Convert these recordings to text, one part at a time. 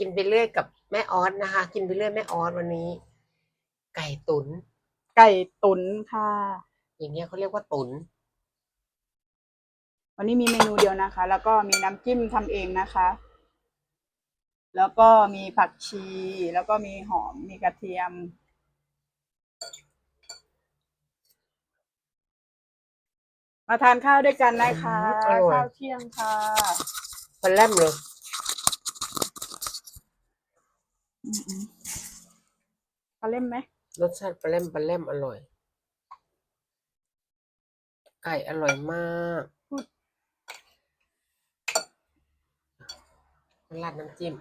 กินไปเรื่อยกับแม่ออสนะคะ กินไปเรื่อยแม่ออสวันนี้ ไก่ตุน ไก่ตุ๋นค่ะ อย่างเงี้ยเขาเรียกว่าตุน วันนี้มีเมนูเดียวนะคะ แล้วก็มีน้ำจิ้มทำเองนะคะ แล้วก็มีผักชี แล้วก็มีหอม มีกระเทียม มาทานข้าวด้วยกันนะคะอืมอร่อย ข้าวเที่ยงค่ะปลาแรมเลย ปลาเล่มไหมรสชาติปลาแรมปลาแรมอร่อย ไก่อร่อยมากราดน้ำจิ้ม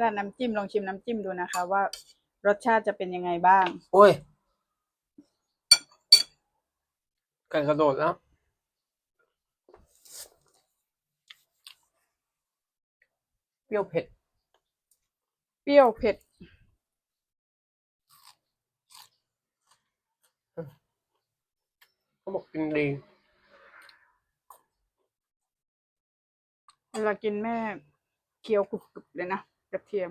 ราดน้ำจิ้มลองชิมน้ำจิ้มดูนะคะ ว่ารสชาติจะเป็นยังไงบ้าง โอ้ยไก่กระโดดแล้วเปรี้ยวเผ็ด เปรี้ยวเผ็ด เขาบอกกินดี เวลากินแม่เคี้ยวกรุบๆเลยนะกระเทียม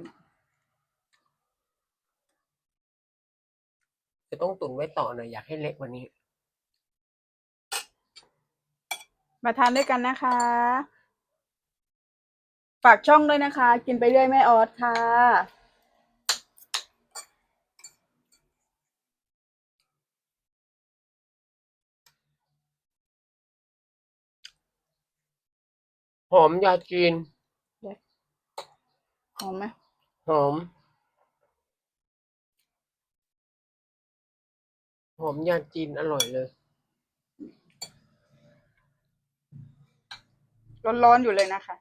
จะต้องตุนไว้ต่อหน่อยอยากให้เละกว่านี้ มาทานด้วยกันนะคะ ฝากช่องด้วยนะคะ กินไปเรื่อยแม่ออสค่ะหอมยาจีน หอมไหมหอม หอมยาจีนอร่อยเลย ร้อนๆอยู่เลยนะคะ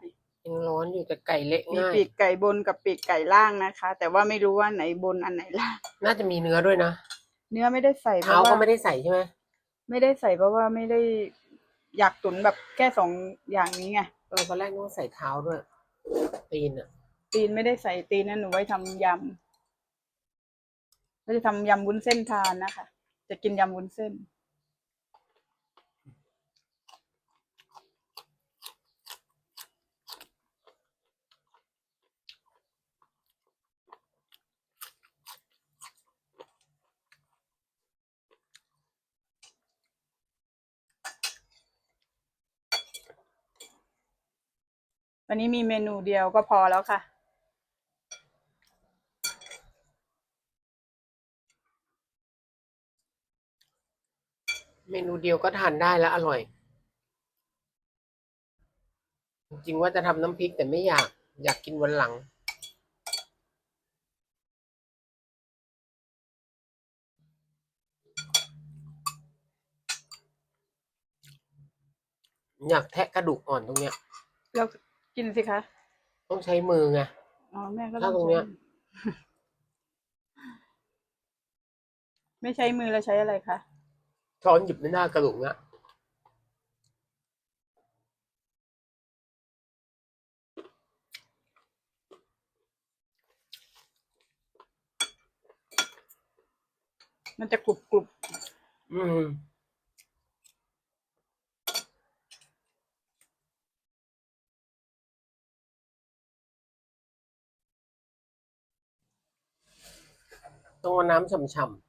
ยังร้อนอยู่แต่ไก่เละมีง่าย ปีกไก่บนกับปีกไก่ล่างนะคะ แต่ว่าไม่รู้ว่าไหนบนอันไหนล่าง น่าจะมีเนื้อด้วยนะเนื้อไม่ได้ใส่เพเท้าราะว่าก็ไม่ได้ใส่ใช่ไหมไม่ได้ใส่เพราะว่าไม่ได้อยากตุ๋นแบบแค่สองอย่างนี้ไงเออตอนแรกนึกว่าใส่เท้าด้วยตีนอะ ตีนไม่ได้ใส่ตีนนั่นหนูไว้ทำยำเราจะทำยำวุ้นเส้นทานนะคะ จะกินยำวุ้นเส้น วันนี้มีเมนูเดียวก็พอแล้วค่ะ เมนูเดียวก็ทานได้แล้วอร่อย จริงว่าจะทำน้ำพริกแต่ไม่อยากอยากกินวันหลัง อยากแทะกระดูกอ่อนตรงเนี้ยแล้ว กินสิคะ ต้องใช้มือไง อ๋อแม่ก็ถ้าต้องตรงเนี้ย ใช้ไม่ใช้มือแล้วใช้อะไรคะช้อนหยิบในหน้ากระดูกเนี้ยมันจะกรุบกรุบอืม ต้องเอาน้ำฉ่ำ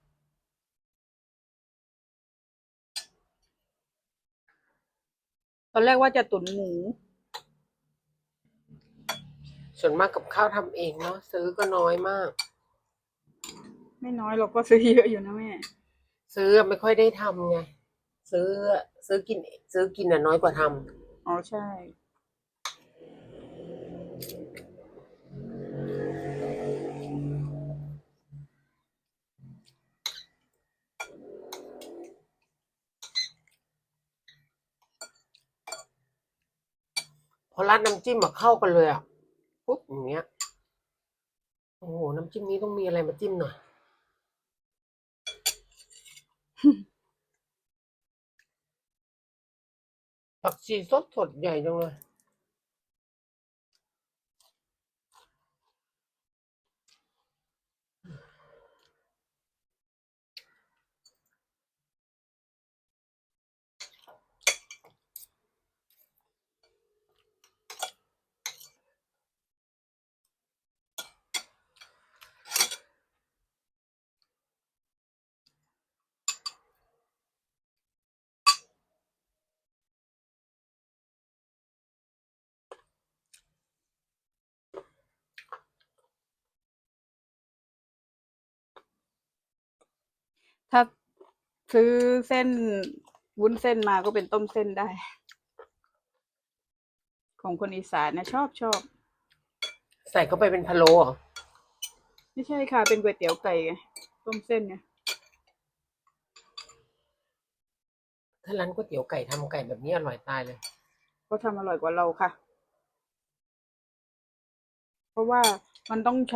ตอนแรกว่าจะตุ๋นหมูๆส่วนมากกับข้าวทำเองเนาะซื้อก็น้อยมาก ไม่น้อยเราก็ซื้อเยอะอยู่นะแม่ ซื้อไม่ค่อยได้ทำไงซื้อซื้อกิน ซื้อกินอะน้อยกว่าทำอ๋อใช่ พอราดน้ำจิ้มมาเข้ากันเลยอะปุ๊บอย่างเงี้ยโอ้โหน้ำจิ้มนี้ต้องมีอะไรมาจิ้มหน่อยผักชีสดสดใหญ่จังเลย ถ้าซื้อเส้นวุ้นเส้นมาก็เป็นต้มเส้นได้ ของคนอีสานนะชอบชอบ ใส่เข้าไปเป็นพะโล้เหรอไม่ใช่ค่ะ เป็นก๋วยเตี๋ยวไก่ไงต้มเส้นไงถ้าร้านก๋วยเตี๋ยวไก่ทำไก่แบบนี้อร่อยตายเลยเขาทำอร่อยกว่าเราค่ะ เพราะว่ามันต้องใช้